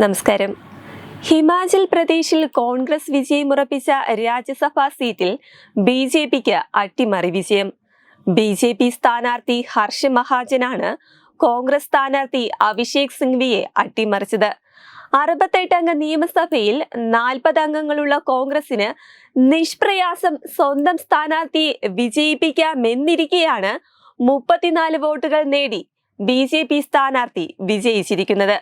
നമസ്കാരം. ഹിമാചൽ പ്രദേശിൽ കോൺഗ്രസ് വിജയമുറപ്പിച്ച രാജ്യസഭാ സീറ്റിൽ ബി ജെ പിക്ക് അട്ടിമറി വിജയം. ബി ജെ പി സ്ഥാനാർത്ഥി ഹർഷ മഹാജനാണ് കോൺഗ്രസ് സ്ഥാനാർത്ഥി അഭിഷേക് സിംഗ്വിയെ അട്ടിമറിച്ചത്. അറുപത്തെട്ട് അംഗ നിയമസഭയിൽ നാൽപ്പത് അംഗങ്ങളുള്ള കോൺഗ്രസിന് നിഷ്പ്രയാസം സ്വന്തം സ്ഥാനാർത്ഥിയെ വിജയിപ്പിക്കാമെന്നിരിക്കെയാണ് മുപ്പത്തിനാല് വോട്ടുകൾ നേടി ബി ജെ പി സ്ഥാനാർത്ഥി വിജയിച്ചിരിക്കുന്നത്.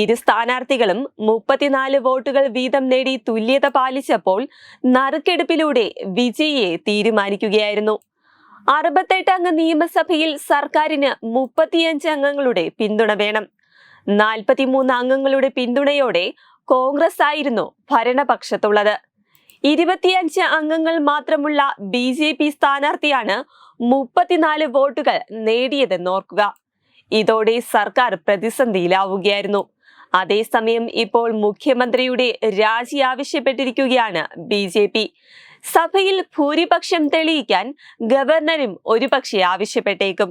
ഇരു സ്ഥാനാർത്ഥികളും മുപ്പത്തിനാല് വോട്ടുകൾ വീതം നേടി തുല്യത പാലിച്ചപ്പോൾ നറുക്കെടുപ്പിലൂടെ വിജയിയെ തീരുമാനിക്കുകയായിരുന്നു. അറുപത്തെട്ട് അംഗ നിയമസഭയിൽ സർക്കാരിന് മുപ്പത്തിയഞ്ച് അംഗങ്ങളുടെ പിന്തുണ വേണം. നാൽപ്പത്തിമൂന്ന് അംഗങ്ങളുടെ പിന്തുണയോടെ കോൺഗ്രസ് ആയിരുന്നു ഭരണപക്ഷത്തുള്ളത്. ഇരുപത്തിയഞ്ച് അംഗങ്ങൾ മാത്രമുള്ള ബി ജെ പി സ്ഥാനാർത്ഥിയാണ് മുപ്പത്തിനാല് വോട്ടുകൾ നേടിയതെന്നോർക്കുക ഇതോടെ സർക്കാർ പ്രതിസന്ധിയിലാവുകയായിരുന്നു. അതേസമയം ഇപ്പോൾ മുഖ്യമന്ത്രിയുടെ രാജി ആവശ്യപ്പെട്ടിരിക്കുകയാണ് ബി ജെ പി. സഭയിൽ ഭൂരിപക്ഷം തെളിയിക്കാൻ ഗവർണറും ഒരുപക്ഷെ ആവശ്യപ്പെട്ടേക്കും.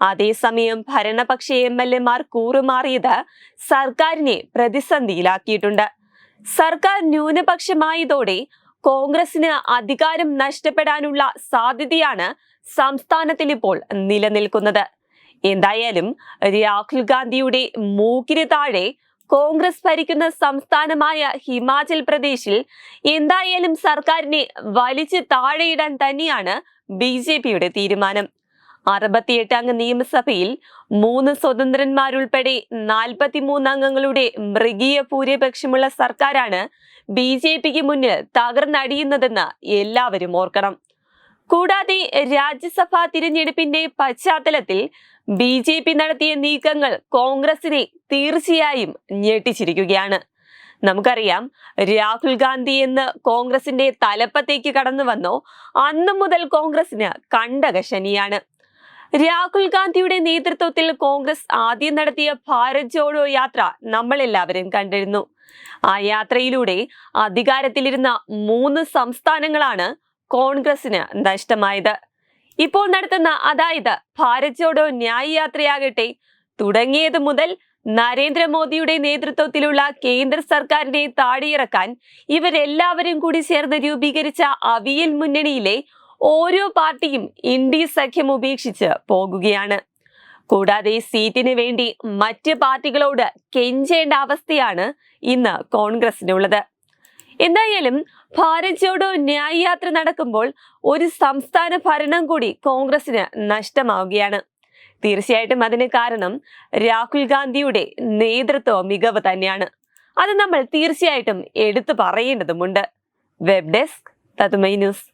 അതേസമയം ഭരണപക്ഷ എം എൽ എമാർ കൂറുമാറിയത് സർക്കാരിനെ പ്രതിസന്ധിയിലാക്കിയിട്ടുണ്ട്. സർക്കാർ ന്യൂനപക്ഷമായതോടെ കോൺഗ്രസിന് അധികാരം നഷ്ടപ്പെടാനുള്ള സാധ്യതയാണ് സംസ്ഥാനത്തിൽ ഇപ്പോൾ നിലനിൽക്കുന്നത്. എന്തായാലും രാഹുൽ ഗാന്ധിയുടെ മൂക്കിന് താഴെ കോൺഗ്രസ് ഭരിക്കുന്ന സംസ്ഥാനമായ ഹിമാചൽ പ്രദേശിൽ എന്തായാലും സർക്കാരിനെ വലിച്ചു താഴെയിടാൻ തന്നെയാണ് ബി ജെ പിയുടെ തീരുമാനം. അറുപത്തിയെട്ട് അംഗ നിയമസഭയിൽ മൂന്ന് സ്വതന്ത്രന്മാരുൾപ്പെടെ നാൽപ്പത്തിമൂന്ന് അംഗങ്ങളുടെ മൃഗീയ ഭൂരിപക്ഷമുള്ള സർക്കാരാണ് ബി ജെ പിക്ക് മുന്നിൽ തകർന്നടിയുന്നതെന്ന് എല്ലാവരും ഓർക്കണം. കൂടാതെ രാജ്യസഭാ തിരഞ്ഞെടുപ്പിന്റെ പശ്ചാത്തലത്തിൽ ബി ജെ പി നടത്തിയ നീക്കങ്ങൾ കോൺഗ്രസിനെ തീർച്ചയായും ഞെട്ടിച്ചിരിക്കുകയാണ്. നമുക്കറിയാം രാഹുൽ ഗാന്ധി എന്ന് കോൺഗ്രസിന്റെ തലപ്പത്തേക്ക് കടന്നു വന്നോ അന്നു മുതൽ കോൺഗ്രസിന് കണ്ടക ശനിയാണ് രാഹുൽ ഗാന്ധിയുടെ നേതൃത്വത്തിൽ കോൺഗ്രസ് ആദ്യം നടത്തിയ ഭാരത് ജോഡോ യാത്ര നമ്മളെല്ലാവരും കണ്ടിരുന്നു. ആ യാത്രയിലൂടെ അധികാരത്തിലിരുന്ന മൂന്ന് സംസ്ഥാനങ്ങളാണ് കോൺഗ്രസിന് നഷ്ടമായത് ഇപ്പോൾ നടത്തുന്ന അതായത് ഭാരത് ജോഡോ ന്യായ യാത്രയാകട്ടെ തുടങ്ങിയത് മുതൽ നരേന്ദ്രമോദിയുടെ നേതൃത്വത്തിലുള്ള കേന്ദ്ര സർക്കാരിനെ താടിയിറക്കാൻ ഇവരെല്ലാവരും കൂടി ചേർന്ന് രൂപീകരിച്ച അവിയൽ മുന്നണിയിലെ ഓരോ പാർട്ടിയും ഇൻഡി സഖ്യം ഉപേക്ഷിച്ച് പോകുകയാണ്. കൂടാതെ സീറ്റിന് വേണ്ടി മറ്റ് പാർട്ടികളോട് കെഞ്ചേണ്ട അവസ്ഥയാണ് ഇന്ന് കോൺഗ്രസിനുള്ളത് എന്തായാലും ഭാരത് ജോഡോ ന്യായ യാത്ര നടക്കുമ്പോൾ ഒരു സംസ്ഥാന ഭരണം കൂടി കോൺഗ്രസിന് നഷ്ടമാവുകയാണ്. തീർച്ചയായിട്ടും അതിന് കാരണം രാഹുൽ ഗാന്ധിയുടെ നേതൃത്വ മികവ് തന്നെയാണ്. അത് നമ്മൾ തീർച്ചയായിട്ടും എടുത്തു പറയേണ്ടതുമുണ്ട്. വെബ് ഡെസ്ക് തതുമൈ ന്യൂസ്.